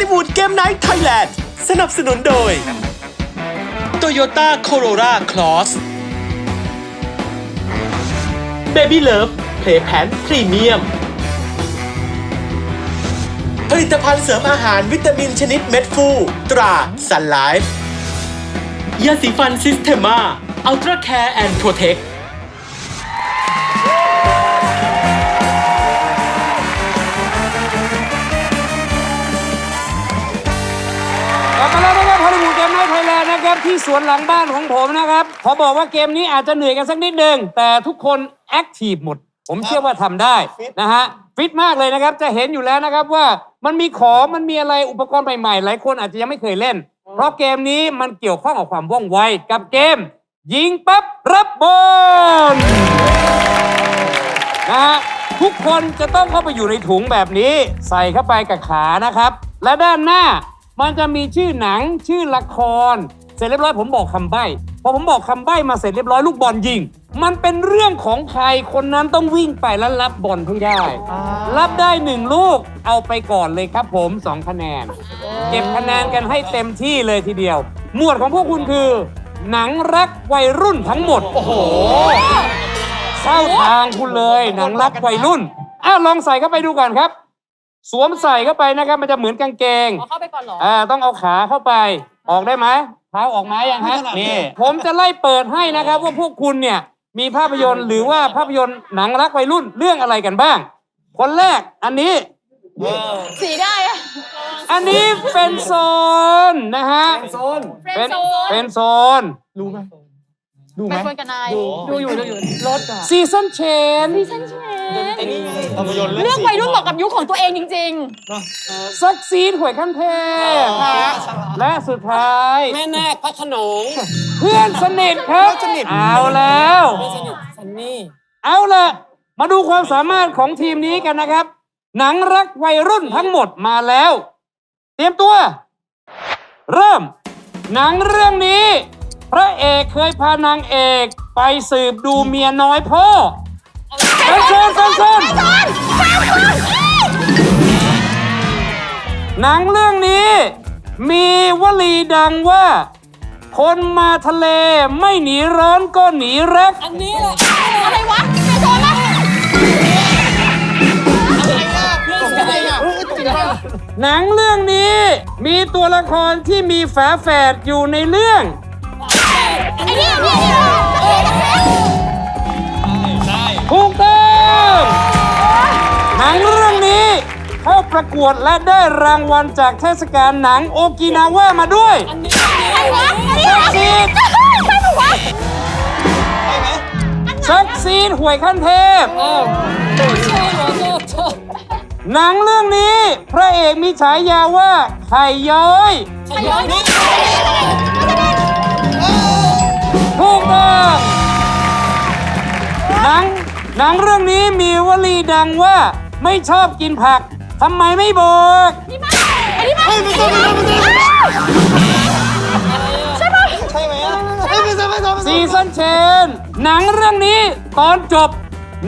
ลิวูดเกมไนท์ไทยแลนด์สนับสนุนโดย Toyota Corolla Cross Baby Love Play Pan Premium ผลิตภัณฑ์เสริมอาหารวิตามินชนิดเม็ดฟูตรา Sun Life ยาสีฟันซิสเ e มาอัลตร้าแคร์แอนด์โปรเทค ที่สวนหลังบ้านของผมนะครับ ขอบอกว่าเกมนี้อาจจะเหนื่อยกันสักนิดนึงแต่ทุกคนแอคทีฟหมด ผมเชื่อว่าทำได้นะฮะฟิตมากเลยนะครับจะเห็นอยู่แล้วนะครับว่ามันมีของมันมีอะไรอุปกรณ์ใหม่ๆ หลายคนอาจจะยังไม่เคยเล่น เพราะเกมนี้มันเกี่ยวข้องกับความว่องไวกับเกม ยิงปั๊บรับบอลนะฮะทุกคนจะต้องเข้าไปอยู่ในถุงแบบนี้ ใส่เข้าไปกับขานะครับ และด้านหน้ามันจะมีชื่อหนังชื่อละคร เสร็จเรียบร้อยผมบอกคำใบ้พอผมบอกคำใบ้มาเสร็จเรียบร้อยลูกบอลยิง มันเป็นเรื่องของใครคนนั้นต้องวิ่งไปแล้วรับบอลให้ได้ รับได้หนึ่งลูกเอาไปก่อนเลยครับผมสองคะแนน เก็บคะแนนกันให้เต็มที่เลยทีเดียว หมวดของพวกคุณคือ หนังรักวัยรุ่นทั้งหมด โอ้โหเข้าทางคุณเลย หนังรักวัยรุ่นอ้าวลองใส่เข้าไปดูก่อนครับ สวมใส่เข้าไปนะครับ มันจะเหมือนกางเกง เอาเข้าไปก่อนเหรอ อ่าต้องเอาขาเข้าไปออกได้ไหม เท้าออกมายังฮะนี่ผมจะไล่เปิดให้นะครับ ว่าพวกคุณเนี่ยมีภาพยนตร์หรือว่าภาพยนตร์หนังรักวัยรุ่นเรื่องอะไรกันบ้าง คนแรกอันนี้ สีได้อะอันนี้เป็นโซนนะฮะเฟรนเป็นโซนเป็นโซนเป็นคนกับนายดูอยู่ดูอยู่รถอะซีซันเชนดิฉันเชน เลือกวัยรุ่นเหมาะกับยุคของตัวเองจริงซักซีดหวยขั้นเทพและสุดท้าย แม่นาคพระโขนงเพื่อนสนิทครับ เอาแล้วสนิทซันนี่ เอาละมาดูความสามารถของทีมนี้กันนะครับ หนังรักวัยรุ่นทั้งหมดมาแล้ว เตรียมตัว เริ่ม หนังเรื่องนี้ พระเอกเคยพานางเอกไปสืบดูเมียน้อยพ่อ เป็นโซนเป็นโซนหนังเรื่องนี้ มีวลีดังว่า คนมาทะเลไม่หนีร้อนก็หนีรัก อันนี้แหละๆอะไรวะเฟรนโซนปะเพื่อนสนิทอะหนังเรื่องนี้มีตัวละครที่มีฝาแฝดอยู่ในเรื่อง ไอ้นี่ไอ้นี่ไอ้นี่ถูกต้อ งหนังเรื่องนี้เข้าประกวดและได้รางวัลจากเทศกาลหนังโอกินาว่ามาด้วยอันนี้ไอ้วะไอ้นี่ซักซีดใช่ปะวะซักซีดหวยขั้นเทพโอ้โชว์โชว์โชว์หนังเรื่องนี้พระเอกมีฉายาว่าไข่ย้อยขย้อนนี่ถูกต้องหนัง หนังเรื่องนี้มีวลีดังว่าไม่ชอบกินผักทำไมไม่บอกไอ้นี่มาไอ้นี่มาซีซันเชนหนังเรื่องนี้ตอนจบ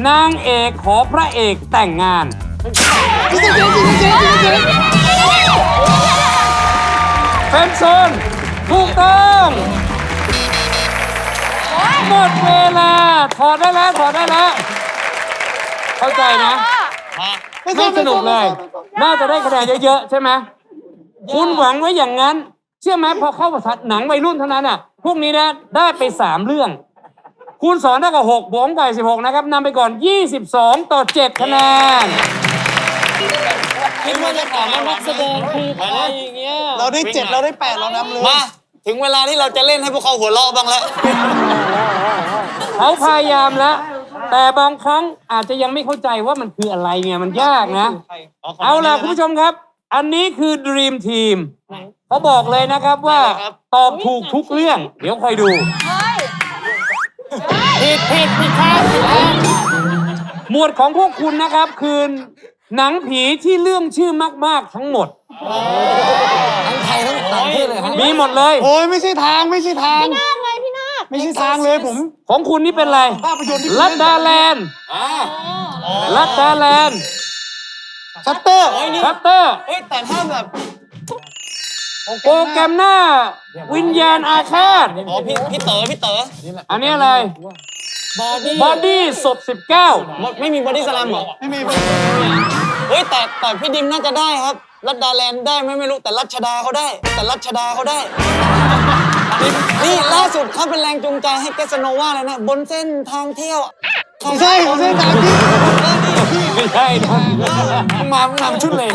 นางเอกขอพระเอกแต่งงานเฟรนด์โซนถูกต้องหมดเวลาถอดได้แล้วถอดได้แล้ว เข้าใจนะไม่สนุกเลย น่าจะได้คะแนนเยอะๆใช่ไหมคุณหวังไว้อย่างนั้น เชื่อไหมพอเข้าประทัดหนังวัยรุ่นเท่านั้นอะ พวกนี้นะได้ไปสามเรื่องคูณสองเท่ากับหกบวกไก่สิบหกนะครับนำไปก่อน 22 ต่อ 7 คะแนนคิดว่าจะถามว่านักแสดงคือใครอย่างเงี้ยเราได้เจ็ดเราได้แปดเรานำเลยมาถึงเวลาที่เราจะเล่นให้พวกเขาหัวเราะบ้างแล้วเขาพยายามแล้ว แต่บางครั้งอาจจะยังไม่เข้าใจว่ามันคืออะไรไงมันยากนะ เอาล่ะคุณผู้ชมครับ อันนี้คือ Dream Team เขาบอกเลยนะครับว่าตอบถูกทุกเรื่อง เดี๋ยวคอยดูผิดผิดผิดครับผิดครับหมวดของพวกคุณนะครับคือหนังผีที่เรื่องชื่อมาก ๆ ทั้งหมด ทั้งไทยทั้งต่างประเทศเลยครับมีหมดเลย โอ้ยไม่ใช่ทางไม่ใช่ทางนาค ไงพี่นาคไม่ใช่ทางเลยผมของคุณนี่เป็นอะไรภาพยนตร์ที่ลัดดาแลนด์ลัดดาแลนด์ชัตเตอร์คัตเตอร์เฮ้ยแต่ถ้าแบบโปรแกรมหน้า วิญญาณอาฆาตอ๋อพี่พี่เต๋อพี่เต๋ออันนี้อะไรบอดี้บอดี้ศพ19ไม่มีบอดี้สแลมเหรอไม่มีเฮ้ยแต่แต่พี่ดิมน่าจะได้ครับรัดดาแลนด์ได้ไหมไม่รู้แต่รัชดาเขาได้ แต่รัชดาเขาได้ นี่ล่าสุดเขาเป็นแรงจูงใจให้แกสโนว่าเลยนะ บนเส้นทางเที่ยวไม่ใช่ไม่ใช่ตามที่ไม่ใช่นะมาทำชุดเลย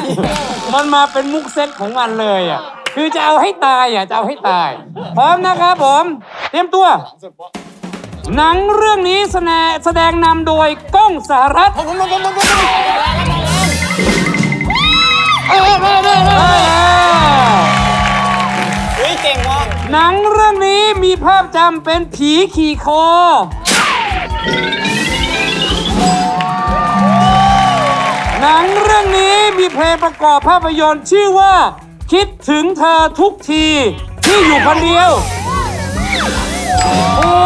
มันมาเป็นมุกเซตของมันเลยอะ คือจะเอาให้ตายอะ จะเอาให้ตาย พร้อมนะครับผม เตรียมตัว หนังเรื่องนี้แสดงแสดงนำโดยก้องสหรัฐ นังเรื่องนี้มีภาพจำเป็นผีขี่คอ หนังเรื่องนี้มีเพลงประกอบภาพยนตร์ชื่อว่า คิดถึงเธอทุกทีที่อยู่คนเดียวถู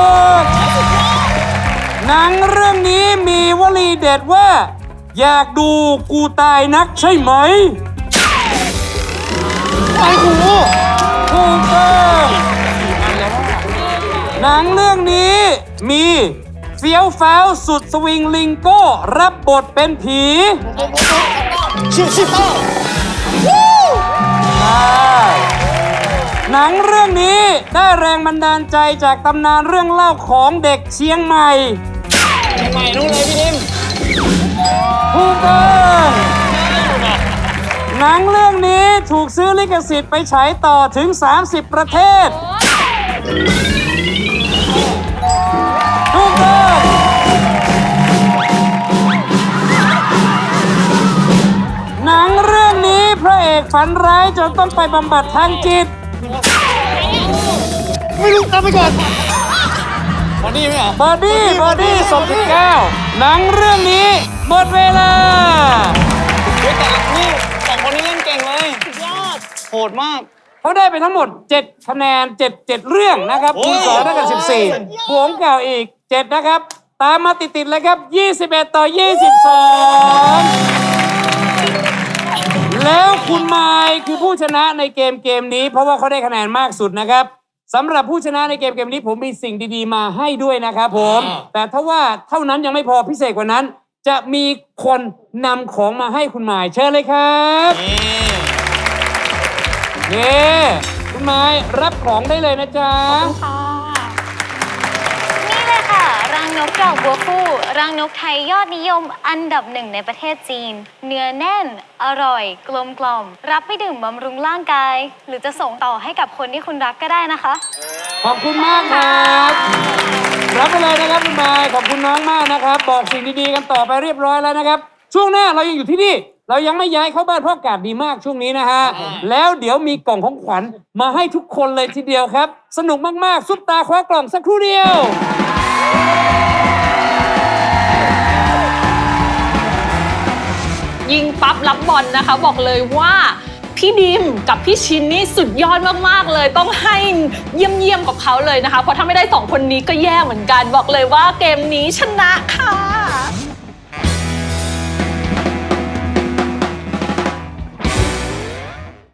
กหนังเรื่องนี้มีวลีเด็ดว่า อยากดูกูตายนักใช่ไหมไอ้หู มีเฟี้ยวฟ้าวสุดสวิงลิงโก้ รับบทเป็นผีชิวชิวเตหนังเรื่องนี้ได้แรงบันดาลใจจากตำนานเรื่องเล่าของเด็กเชียงใหม่เชียงใหม่นู้นเลยพี่ดิมถูกต้องหนังเรื่องนี้ถูกซื้อลิขสิทธิ์ไปฉายต่อถึง 30 ประเทศ ฝันร้ายจนต้องไปบำบัดทางจิต ไม่รู้ตามไปก่อน บอดี้ไหมเหรอบอดี้ บอดี้สมสิบเก้าหนังเรื่องนี้หมดเวลา เฮ้ยแต่นี่สองคนนี้เล่นเก่งเลยยอดโหดมาก เขาได้ไปทั้งหมด 7 คะแนน 7 7 เรื่องนะครับคูณโอ้ย2เท่ากับ14บวกเก่าอีก 7 นะครับ ตามมาติด ๆ เลยครับ 21 ต่อ 22 แล้วคุณไมค์คือผู้ชนะในเกมเกมนี้ เพราะว่าเขาได้คะแนนมากสุดนะครับสำหรับผู้ชนะในเกมเกมนี้ผมมีสิ่งดีๆ มาให้ด้วยนะครับผม แต่ถ้าว่าเท่านั้นยังไม่พอพิเศษกว่านั้น จะมีคนนำของมาให้คุณหมายเชิญเลยครับนี่คุณไม้รับของได้เลยนะจ๊ะ ค่ะนี่เลยค่ะรัง นกดอกบัวคู่ รังนกไทยยอดนิยมอันดับหนึ่งในประเทศจีน เนื้อแน่น อร่อย กลมกล่อม รับไปดื่มบำรุงร่างกาย หรือจะส่งต่อให้กับคนที่คุณรักก็ได้นะคะ ขอบคุณมากครับรับไปเลยนะครับคุณไม้ขอบคุณน้องมากนะครับ บอกสิ่งดีๆกันต่อไปเรียบร้อยแล้วนะครับ ช่วงหน้าเรายังอยู่ที่นี่ เรายังไม่ย้ายเข้าบ้านเพราะอากาศดีมากช่วงนี้นะฮะ แล้วเดี๋ยวมีกล่องของขวัญมาให้ทุกคนเลยทีเดียวครับ สนุกมากๆซุปตาคว้ากล่องสักครู่เดียว ยิงปั๊บรับบอลนะคะ บอกเลยว่าพี่ดิมกับพี่ชินนี่สุดยอดมากๆเลย ต้องให้เยี่ยมๆกับเขาเลยนะคะ เพราะถ้าไม่ได้สองคนนี้ก็แย่เหมือนกัน บอกเลยว่าเกมนี้ชนะค่ะ